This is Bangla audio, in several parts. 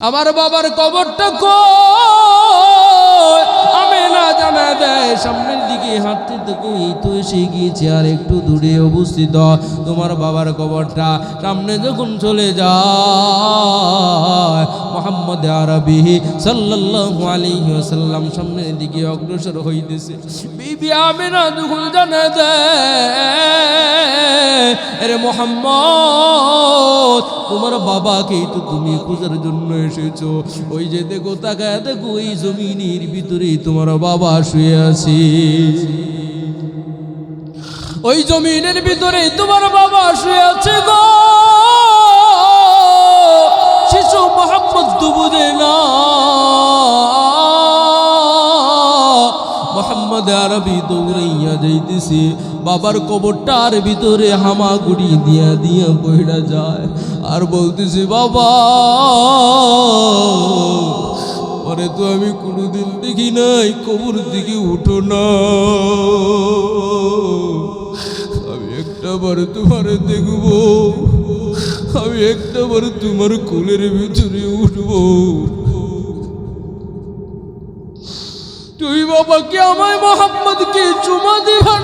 আমার বাবার কবরটা কো সামনের দিকে হাঁটতে থাকো এই তো এসে গিয়েছে আর একটু দূরে অবস্থিত। তোমার বাবার কবরটা সামনে যখন চলে যায়, মোহাম্মদ আরবি সামনের দিকে অগ্রসর হইতেছে। বিবি জানা দেয় আরে মোহাম্মদ, তোমার বাবাকেই তো তুমি খোঁজার জন্য এসেছ। ওই যে দেখো, তাকায় দেখো ওই জমিনের ভিতরেই তোমার বাবা শুয়ে আছে। ওই জমিনের ভিতরে তোমার বাবা শুয়ে আছে গো। শিশু মোহাম্মদ তো বুঝে না। মোহাম্মদ আরবি দৌড়াইয়া যাইতেছে। বাবার কবরটার ভিতরে হামাগুড়ি দিয়া দিয়া বইরা যায়। আর বলতেছে, বাবা পরে তো আমি কোনোদিন দেখি নাই, কবর দিকে উঠো না। আমি একটা বার তোমার দেখব, আমি একটা বার তোমার কোলের ভিতরে উঠবো। তুই বাবাকে আমায় মোহাম্মদকে চুমা দিবা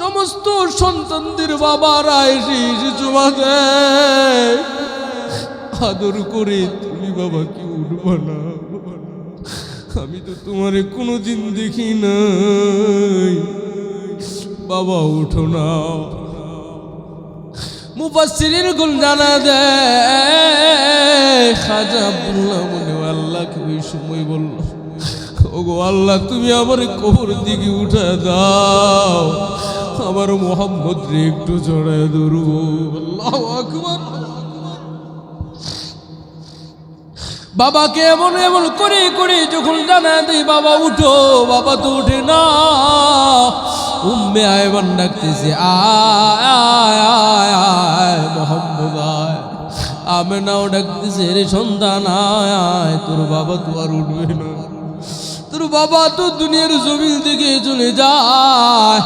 সমস্ত সন্তানদের বাবারা এসে এসে চুমা দেয়। আদর করে তুমি বাবাকে উঠবা না আমি তো তোমারে কোনো দিন দেখি নাই। বাবা, উঠো না মুফাসসিরিন গুল জানা দেয়, খাজা আব্দুল্লাহ হয় আল্লাহকে ওই সময় বলল, ওগো আল্লাহ, তুমি আমার কবর দিকে উঠে দাও। আমার মোহাম্মদ রে একটু জড়ায় ধরবো আল্লাহ আকবার। বাবাকে এমন এমন করে করে যখন জানা দি বাবা, উঠো, বাবা তো উঠে না। উম্মে আয়বান ডাকতেছে, আয় আয় আয় মোহাম্মদ, আয়। আমি নাও ডাকতেছে, রে সন্তান আয়, তোর বাবা তো আর উঠবে না। তোর বাবা তো দুনিয়ার জমিন থেকে চলে যায়।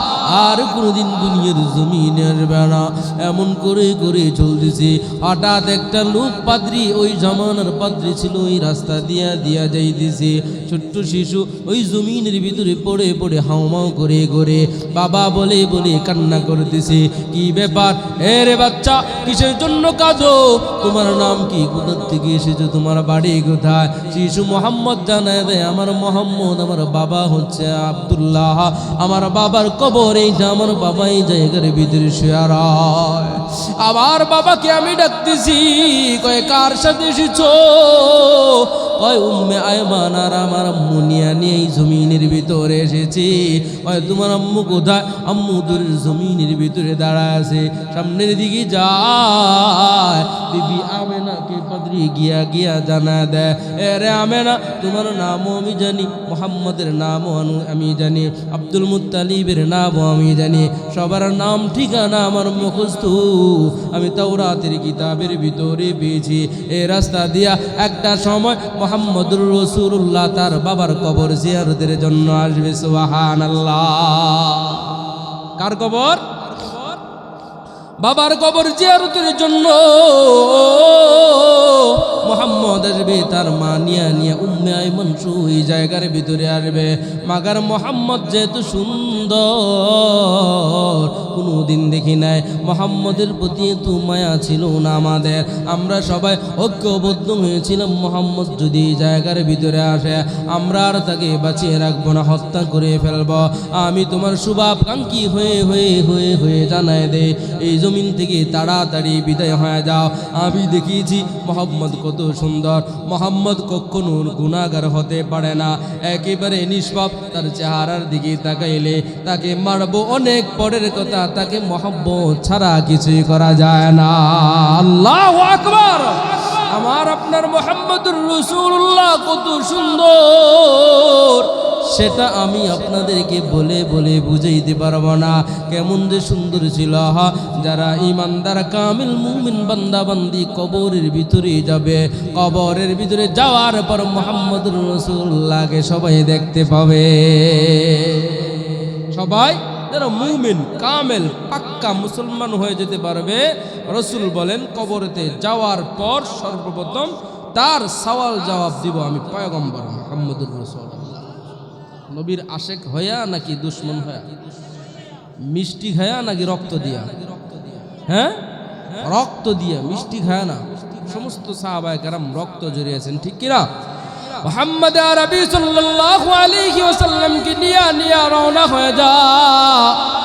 আর কোনোদিন দুনিয়ার জমিন বেড়া এমন করে করে চলতেছে। হঠাৎ একটা লোক পাদ্রি ওই জামানার পাদ্রি ছিল, ওই রাস্তা দিয়া দিয়া যাইতেছে। ছোট্ট শিশু ওই জমিনের ভিতরে পড়ে পড়ে হাউমাউ করে করে বাবা বলে বলে কান্না করতেছে। কি ব্যাপার? এ রে বাচ্চা, কিসের জন্য কাঁদো? তোমার নাম কি? কোথার থেকে এসেছ? তোমার বাড়ি কোথায়? শিশু মোহাম্মদ জানায় দেয়, আমার মোহাম্মদ আমার বাবা হচ্ছে আবদুল্লাহ? আমার বাবার কবর এইটা আমার বাবা এই জায়গার ভিতরে শেয়ার আমার বাবাকে আমি ডাকতেছি, কয় কার সাথে এসেছ? কয় উম্মে আয়মান আর আমার আম্মু নিয়ে এই জমিনের ভিতরে এসেছি। কয় তোমার আম্মু কোথায়? আম্মু দূর জমিনের ভিতরে দাঁড়ায় আছে। সামনের দিকে যায়। বিবি আমেনাকে পাদ্রি গিয়া গিয়া জানা দেয়। এরে আমেনা, তোমার নামও আমি জানি, মোহাম্মদের নামও আমি জানি, আব্দুল মুতালিবের নামও আমি জানি। সবার নাম, ঠিকানা আমার মুখস্থ। আমি তাওরাতের কিতাবের ভিতরে পেয়েছি। এ রাস্তা দিয়া একটা সময় মোহাম্মদুর রসুল্লাহ তার বাবার কবর জিয়ারতের জন্য আসবে সুবাহান কার কবর? বাবার কবর জিয়ারতের জন্য মোহাম্মদ আসবে, তার মা নিয়া নিয়ে উম্মে আইমন ওই জায়গার ভিতরে আসবে। মাগার মোহাম্মদ যেহেতু সুন্দর দিন দেখি নাই। মোহাম্মদের প্রতি এত মায়া ছিল না আমাদের। আমরা সবাই ঐক্যবদ্ধ হয়েছিলাম। মোহাম্মদ যদি জায়গার ভিতরে আসে, আমরা আর তাকে বাঁচিয়ে রাখব না, হত্যা করে ফেলব। আমি তোমার শুভাকাঙ্ক্ষী হয়ে হয়ে হয়ে হয়ে জানাই দে এই জমিন থেকে তাড়াতাড়ি বিদায় হয়ে যাও। আমি দেখিয়েছি মোহাম্মদ কত সুন্দর। মোহাম্মদ কখনো গুণাগার হতে পারে না। একেবারে নিষ্পাপ, তার চেহারার দিকে তাকাইলে তাকে মারবো অনেক পরের কথা, তাকে মোহাম্মদ ছাড়া কিছুই করা যায় না। আল্লাহ আকবার। আমার আপনার মোহাম্মদুর রসুল্লাহ কত সুন্দর। সেটা আমি আপনাদেরকে বলে বলে বুঝাইতে পারব না। কেমন যে সুন্দর ছিল যারা ইমানদার কামিল, মুমিন বান্দা বান্দি কবরের ভিতরে যাবে। কবরের ভিতরে যাওয়ার পর মোহাম্মদ রসুল্লাহকে সবাই দেখতে পাবে। সবাই যারা মুমিন, কামেল, পাক্কা মুসলমান হয়ে যেতে পারবে। রসুল বলেন, কবরেতে যাওয়ার পর সর্বপ্রথম তার সওয়াল জবাব দিব আমি পয়গম্বর মোহাম্মদুর রসুল নবীর আশেক হইয়া নাকি দুশ্মন হইয়া? মিষ্টি খায়া নাকি রক্ত দিয়া? হ্যাঁ? রক্ত দিয়া, মিষ্টি খায়া না। সমস্ত সাহাবায়ে কারাম রক্ত জড়িয়েছেন ঠিক কিনা? মোহাম্মদ আরবি সাল্লাল্লাহু আলাইহি ওয়াসাল্লামকে নিয়া নিয়া রওনা হয়ে যা।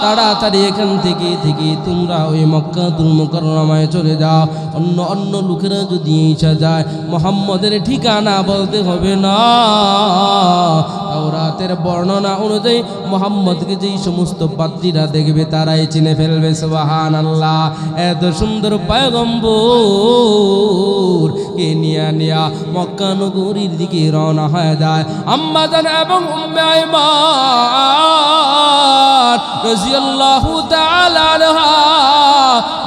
তাড়াতাড়ি এখান থেকে থেকে তোমরা ওই মক্কাতুল মুকাররমায় চলে যাও। অন্য অন্য লোকেরা যদি ইচ্ছা যায়, মোহাম্মদের ঠিকানা বলতে হবে না। তাওরাতের বর্ণনা অনুযায়ী মোহাম্মদকে যেই সমস্ত পাত্রীরা দেখবে তারাই চিনে ফেলবে সুবাহান আল্লাহ এত সুন্দর পায়গম্বর কে নিয়া নিয়া মক্কা নগরীর দিকে রওনা হয়ে যায়। আম্মা জান এবং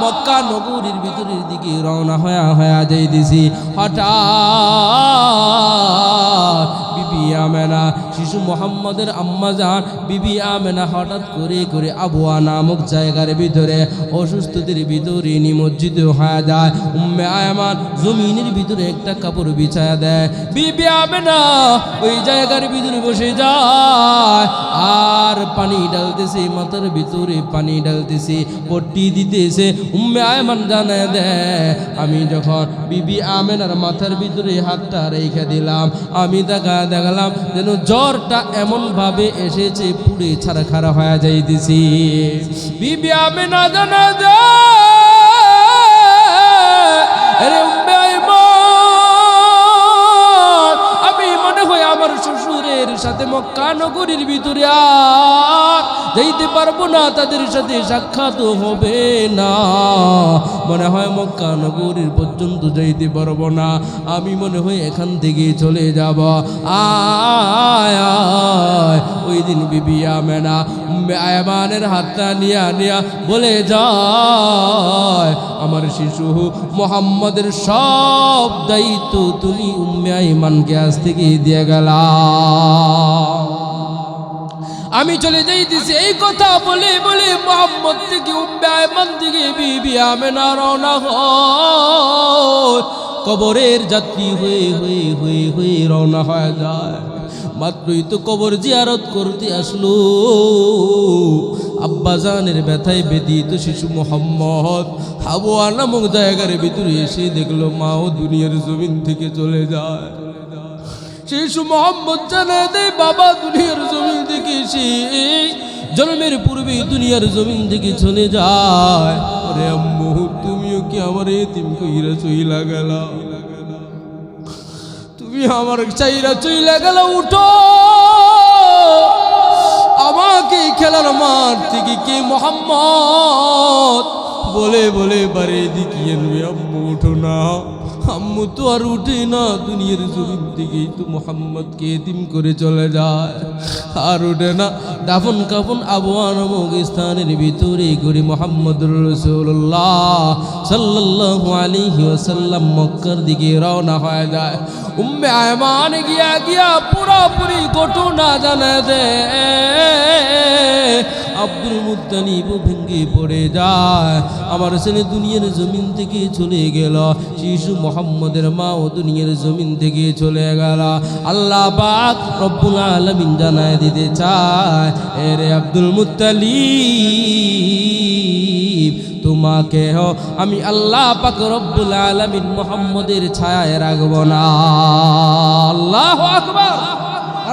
মক্কা নগরীর ভিতরের দিকে রওনা হয়ে হয়ে যাইতেছি। হঠাৎ বিবি আমেনা, শিশু মোহাম্মদের আম্মা যান বিবি আমেনা হঠাৎ করে করে আবুয়া নামক জায়গার ভিতরে অসুস্থতির ভিতরে নিমজ্জিত হয়ে যায়। উম্মে আয়মান জমিনের ভিতরে একটা কাপড় বিছায়া দেয়। বিবি আমেনা ওই জায়গার ভিতরে বসে যায়। আর পানি ডালতেছে মাথার ভিতরে পানি ডালতেছে পট্টি দিতেছে। উম্মে আয়মান জানায় দেয়, আমি যখন বিবি আমেনার মাথার ভিতরে হাতটা রেখে দিলাম, আমি দেখা দেখালাম যেন জ্বরটা এমন ভাবে এসেছে, পুড়ে ছাড়া খারা হয়ে যাইতেছি। বিবি আমি না জানা যা। আমি মনে হয় আমার শ্বশুরের সাথে মক্কা নগরীর ভিতরে আর যাইতে পারব না, তাদের সাথে সাক্ষাৎ হবে না। মনে হয় মক্কা নগরীর পর্যন্ত যাইতে পারব না, আমি মনে হয় এখান থেকে চলে যাব। আয় ওই দিন বিবি উম্মে আয়মানের হাতটা নিয়া নিয়া বলে যায়, আমার শিশু মোহাম্মদের সব দায়িত্ব তুমি উম্মে আইমানকে আজ থেকে দিয়ে গেলা। আমি চলে যাইতেছি এই কথা বলে বলে মোহাম্মদ থেকে উম্মে আইমান থেকে বিবি আমেনা রওনা হয়। কবরের যাত্রী হয়ে হয়ে হয়ে হয়ে রওনা হয়ে যায়। মাত্রই তো কবর জিয়ারত করতে আসলো। আব্বাজানের ব্যথায় বেদিত শিশু মোহাম্মদ হাবুয়া নামক জায়গার ভিতরে এসে দেখল মাও দুনিয়ার জমিন থেকে চলে যায়। শিশু মোহাম্মদ জানা দেয় বাবা দুনিয়ার জমিন এসে জন্মের পূর্বে দুনিয়ার জমিন থেকে চলে যায়। আম্মু, তুমিও কি আমার এতিম কইরা চইলা গেলা? তুমি আমার চাইরা চইলা গেল, উঠো। আমাকে খেলার মাঠ থেকে কে মোহাম্মদ? বলে বলে বারে দিকে আম্মু, উঠো না। আম্মু তো আর উঠে না দুনিয়ার জমিন থেকেই তো মোহাম্মদকে এতিম করে চলে যায় আর উঠে না দাফন কাফন আবহাওয়া নামক ভিতরে করে মোহাম্মদুর রসুল্লাহ সাল্লাল্লাহু আলাইহি ওয়াসাল্লাম মক্কার দিকে রওনা হয়ে যায় উম্মে আয়মান গিয়া গিয়া পুরোপুরি ঘটনা জানা দে আব্দুল মুত্তালিব ভেঙ্গে পড়ে যায়। আমার ছেলে দুনিয়ার জমিন থেকে চলে গেল। শিশু মোহাম্মদের মা ও দুনিয়ার জমিন থেকে চলে গেল। আল্লাহ পাক রব্বুল আলামিন জানায় দিতে চায়, এরে আব্দুল মুত্তালিব তোমাকে হ আমি আল্লাহ পাক রব্বুল আলামিন মোহাম্মদের ছায়ায় রাখব না। আল্লাহ আকবার।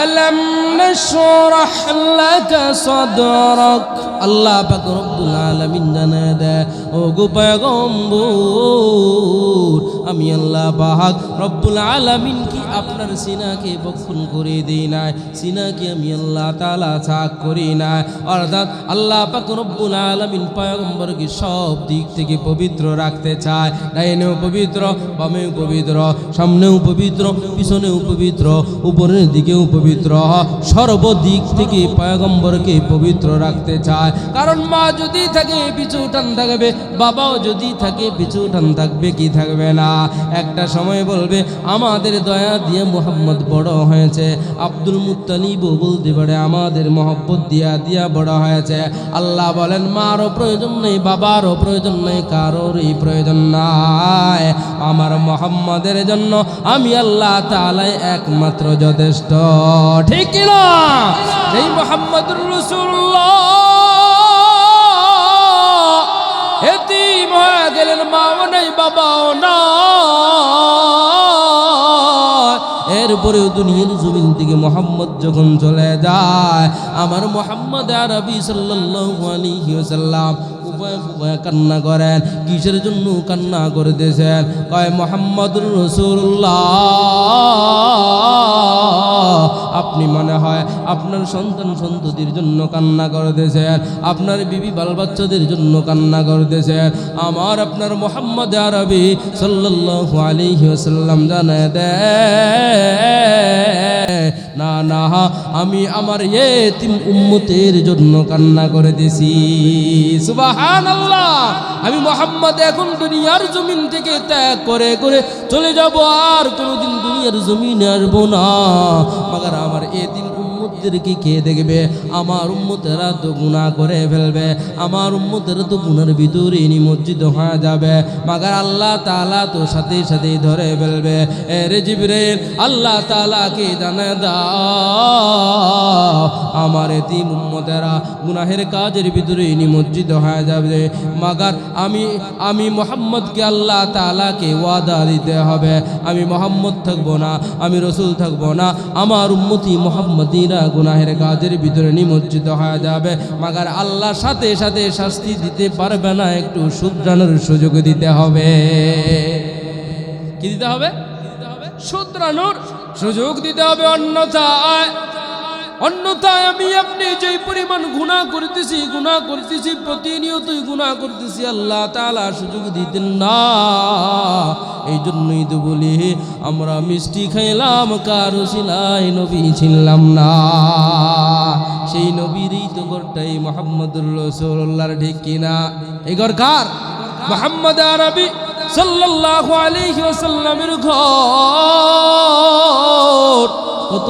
আলম নশরাহ লাকা সাদরাক। আল্লাহ পাক রব্বুল আলামিন জানা দে ও গো পয়গম্বর, আমি আল্লাহ পাক রব্বুল আলামিন কি আপনার সিনাকে বক্ষণ করে দেই না সিনাকে আমি আল্লাহ তাআলা ছাক করি না অর্থাৎ আল্লাহ পাক রব্বুল আলামিন পয়গম্বরকে সব দিক থেকে পবিত্র রাখতে চায়। ডাইনেও পবিত্র, বামেও পবিত্র, সামনেও পবিত্র, পিছনেও পবিত্র, উপরের দিকেও পবিত্র, সর্বদিক থেকে পয়গম্বরকে পবিত্র রাখতে চায়। কারণ মা যদি থাকে, পিছু টান থাকবে, বাবাও যদি থাকে, পিছু টান থাকবে, কি থাকবে না? একটা সময় বলবে, আমাদের দয়া দিয়ে মোহাম্মদ বড় হয়েছে। আব্দুল মুত্তালিবও বলতে পারে, আমাদের মহব্বত দিয়া দিয়া বড় হয়েছে। আল্লাহ বলেন, মারও প্রয়োজন নেই, বাবারও প্রয়োজন নেই, কারোরই প্রয়োজন নাই। আমার মোহাম্মদের জন্য আমি আল্লাহ তালাই একমাত্র যথেষ্ট। ঠিক কি না এই মোহাম্মদুর রসুল্লাহ এতিম হয়ে গেলেন মাও নেই, বাবাও না এরপরেও দুনিয়ার জমিন থেকে মোহাম্মদ যখন চলে যায়, আমার মোহাম্মদ আরবি সাল্লাল্লাহু আলাইহি ওয়াসাল্লাম কান্না করেন। কিসের জন্য কান্না করতেছেন? কয়, মোহাম্মদুর রসুল্লাহ আপনি মনে হয় আপনার সন্তান সন্ততির জন্য কান্না করতেছেন। আপনার বিবি বাল বাচ্চাদের জন্য কান্না করতেছেন। আমার আপনার মোহাম্মদ আরবি সাল্লাল্লাহু আলাইহি ওয়াসাল্লাম জানায় দেয় না না, আমি আমার এ এতিম উম্মতের জন্য কান্না করে দিছি। সুবহানাল্লাহ। আমি মোহাম্মদ এখন দুনিয়ার জমিন থেকে ত্যাগ করে করে চলে যাব, আর কোনোদিন দুনিয়ার জমিনে আসব না। মাগার আমার এতিম উম্মতদেরকে কে দেখবে? আমার উম্মতেরা তো গুণা করে ফেলবে। আমার উম্মতেরা তো গুনার ভিতরে নিমজ্জিত হয়ে যাবে। মাগার আল্লাহ তালা তো সাথে সাথে ধরে ফেলবে। এরে জিবরেল, আল্লাহ তালাকে জানা দাও। আমার এতিম উম্মতেরা গুনাহের কাজের ভিতরে নিমজ্জিত হয়ে যাবে। মাগার আমি আমি মোহাম্মদকে আল্লাহ তালাকে ওয়াদা দিতে হবে। আমি মোহাম্মদ থাকব না, আমি রসুল থাকব না। আমার উম্মতি মোহাম্মদিরা গুনাহের কাজের ভিতরে নিমজ্জিত হয়ে যাবে, মাগার আল্লাহ সাথে সাথে শাস্তি দিতে পারবে না, একটু শুধরানোর সুযোগ দিতে হবে। কি দিতে হবে? শুধরানোর সুযোগ দিতে হবে, অন্যথায় অন্যথায় আমি আপনি যে পরিমাণ গুণা করতেছি গুণা করতেছি, প্রতিনিয়তই গুণা করতেছি, আল্লাহ তালা সুযোগ দিতেন না। এই জন্যই তো বলি, আমরা মিষ্টি খাইলাম, কারও সিলাই নবী ছিলাম না। সেই নবীরই তো ঘরটাই মোহাম্মদুর রসুল্লাহর ঠিক কিনা এই ঘর কার? মোহাম্মদ আরবি সাল্লাল্লাহু আলাইহি ওয়াসাল্লামের ঘর। কত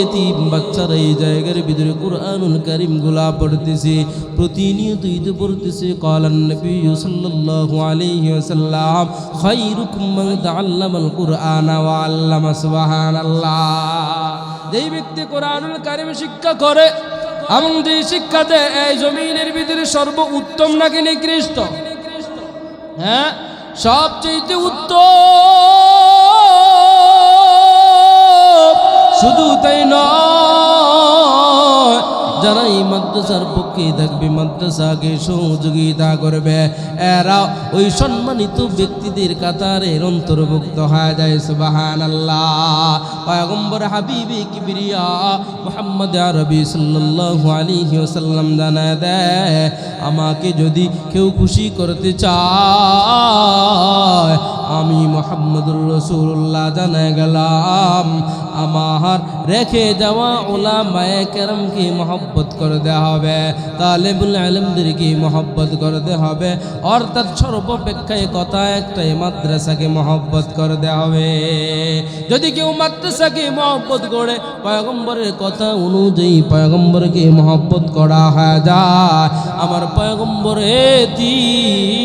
এতিম বাচ্চারা এই জায়গার ভিতরে কোরআনুল কারিমগুলা পড়তেছে প্রতিনিয়ত ঈদ পড়তেছে। কালান নবী সাল্লাল্লাহু আলাইহি ওয়াসাল্লাম, খায়রুকুম মান তাআল্লামাল কুরআন ওয়া আল্লামা সুবহানাল্লাহ। যেই ব্যক্তি কোরআনুল কারিম শিক্ষা করে এবং যে শিক্ষা দেয়, এই জমিনের ভিতরে সর্ব উত্তম নাকি নিকৃষ্ট? হ্যাঁ সবচেয়ে উত্তম। শুধু তাই নয় যারা এই মাদ্রাসার পক্ষে থাকবে মাদ্রাসাকে সহযোগিতা করবে। এরা ওই সম্মানিত ব্যক্তিদের কাতারের অন্তর্ভুক্ত হয়ে যায় সুবাহান আল্লাহ পয়গম্বর হাবিবি কিবরিয়া মোহাম্মদ আরবি সাল্লাল্লাহু আলাইহি ওয়াসাল্লাম জানা দেয়, আমাকে যদি কেউ খুশি করতে চায় আমি মোহাম্মদুর রসুল্লাহ জানা গেলাম, আমার রেখে যাওয়া ওলা মায়ে কেরমকে মহব্বত করতে হবে, তালেবুল আলমদেরকে মহব্বত করতে হবে, অর্থাৎ সর্বপেক্ষায় কথা একটাই, মাদ্রাসাকে মহব্বত করতে হবে। যদি কেউ মাদ্রাসাকে মহব্বত করে, পয়গম্বরের কথা অনুযায়ী পয়গম্বরকে মহব্বত করা হয় যায়। আমার পয়গম্বর এতিম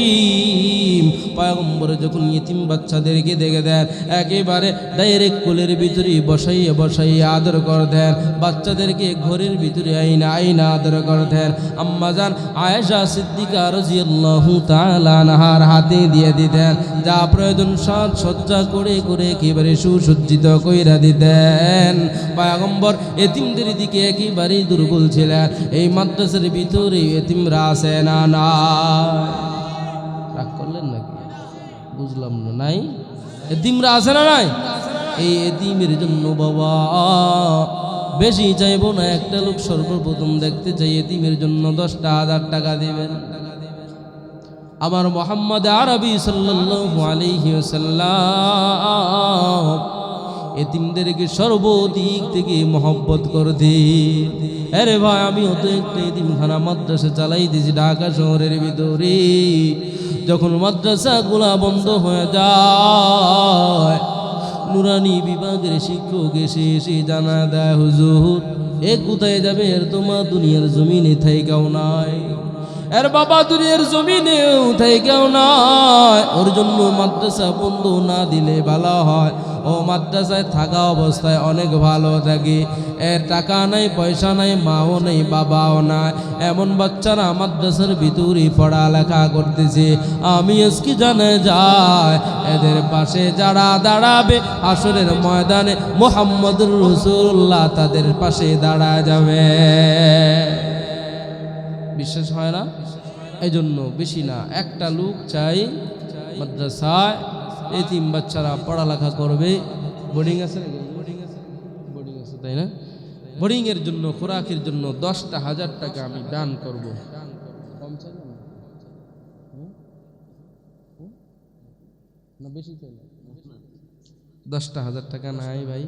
পয়গম্বর যখন ইতিম বাচ্চাদেরকে দেখে দেন। একেবারে ডাইরেক্ট কোলের ভিতরে বসাইয়া বসাইয়া আদর করতেন বাচ্চাদেরকে ঘরের ভিতরে আইনা আইনা আদর করতেন আম্মাজান আয়েশা সিদ্দিকা রাজিয়াল্লাহু তাআলা হাতে দিয়ে দিতেন। যা প্রয়োজন সাজ সজ্জা করে করে একেবারে সুসজ্জিত কইরা দিতেন। পয়গম্বর এতিমদের দিকে একেবারেই দুর্বল ছিলেন। এই মাদ্রাসার ভিতরে এতিমরা আছে না না রাগ করলেন নাকি? বুঝলাম না, নাই? এতিমরা আছে না নাই? এই এতিমের জন্য বাবা, বেশি চাইব না, একটা লোক সর্বপ্রথম দেখতে চাই এতিমের জন্য দশটা হাজার টাকা দেবেন। আমার মোহাম্মদ আরবি ওয়াসাল্লাম এতিমদেরকে সর্বদিক থেকে মহব্বত করতে। আরে ভাই আমি অত একটা এতিমখানা মাদ্রাসা চালাই দিয়েছি, ঢাকা শহরের ভিতরে। যখন মাদ্রাসাগুলা বন্ধ হয়ে যায়, নুরানি বিভাগের শিক্ষক এসে এসে জানা দেয়, হুজুর, এ কোথায় যাবে? এর তোমার দুনিয়ার জমিনে থাইকাও নাই। এর বাবা দুনিয়ার জমিনেও থাইকাও নাই। ওর জন্য মাদ্রাসা বন্ধ না দিলে ভালো হয়। ও মাদ্রাসায় থাকা অবস্থায় অনেক ভালো থাকে। এর টাকা নাই, পয়সা নাই, মাও নেই, বাবাও নাই। এমন বাচ্চারা মাদ্রাসার ভিতরে পড়ালেখা করতেছে। আমি আজকে জানে যায় এদের পাশে যারা দাঁড়াবে আসরের ময়দানে মোহাম্মদুর রসুল্লাহ তাদের পাশে দাঁড়া যাবে। বিশ্বাস হয় না? এই জন্য বেশি না। একটা লোক চাই মাদ্রাসায় এই তিন বাচ্চারা পড়ালেখা করবে। বোর্ডিং আছে বোর্ডিং আছে। বোর্ডিং আছে, তাই না? বোর্ডিং এর জন্য, খোরাকের জন্য দশটা হাজার টাকা আমি দান করব। কম চাই না? দশটা হাজার টাকা নাই ভাই।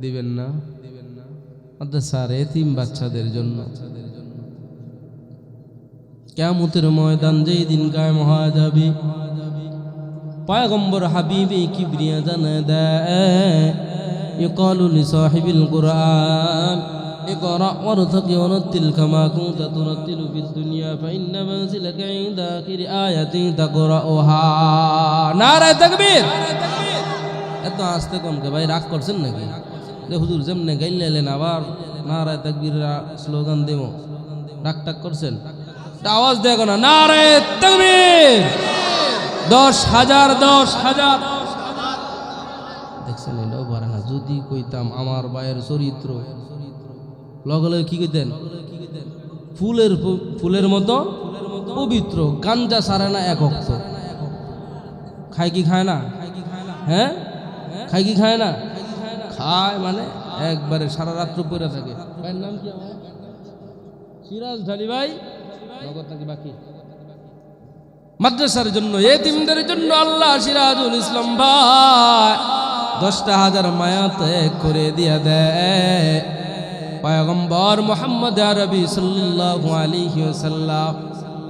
দিবেন না। দিবেন না মাদ্রাসার এতিম বাচ্চাদের জন্য। কেমতের ময়দান যেই দিন কায়েম হওয়া যাবে। পয়গম্বর হাবিবে কিবরিয়া জানা দেয় يقال لصاحب القرآن اقرأ وارتق ورتل كما كنت ترتل في الدنيا فإن منزلك عند آخر آية تقرأها নারায় তাকবীর এত আসতে কোন কে ভাই রাগ করছেন নাকি যে হুজুর যেমনে গাইলেন আবার নারায় তাকবীর স্লোগান দেব রাগ টাক করছেন তা আওয়াজ দেখো না নারায় তাকবীর দশ হাজার দশ হাজার। দেখছেন এটাও পারে না। যদি কইতাম আমার ভাইয়ের চরিত্র লগে লগে কি কইতেন? ফুলের ফুলের মতো পবিত্র, গাঞ্জা সারে না এক অক্ত। খায় কি খায় না? হ্যাঁ? খায় কি খায় না? খায় মানে একবারে সারা রাত্র পরে থাকে। ভাইয়ের সিরাজ ঢালি ভাই? নগদ নাকি বাকি? মাদ্রাসার জন্য, এতিমদের জন্য আল্লাহ সিরাজুল ইসলাম ভাই দশটা হাজার মায়া ত্যাগ করে দিয়া দেয়। পয়গম্বর মোহাম্মদ আরবি ওয়াসাল্লাম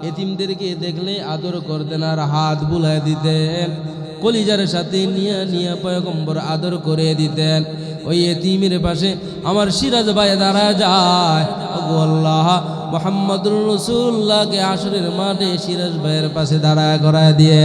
এতিমদেরকে দেখলে আদর করতেন আর হাত বুলায় দিতেন। কলিজার সাথে নিয়ে নিয়ে পয়গম্বর আদর করে দিতেন। ওই এতিমের পাশে আমার সিরাজ ভাই দাঁড়া যায়। আল্লাহ মোহাম্মদুর রসুল্লাহকে আসরের মাঠে সিরাজ ভাইয়ের পাশে দাঁড়া করায় দিয়ে।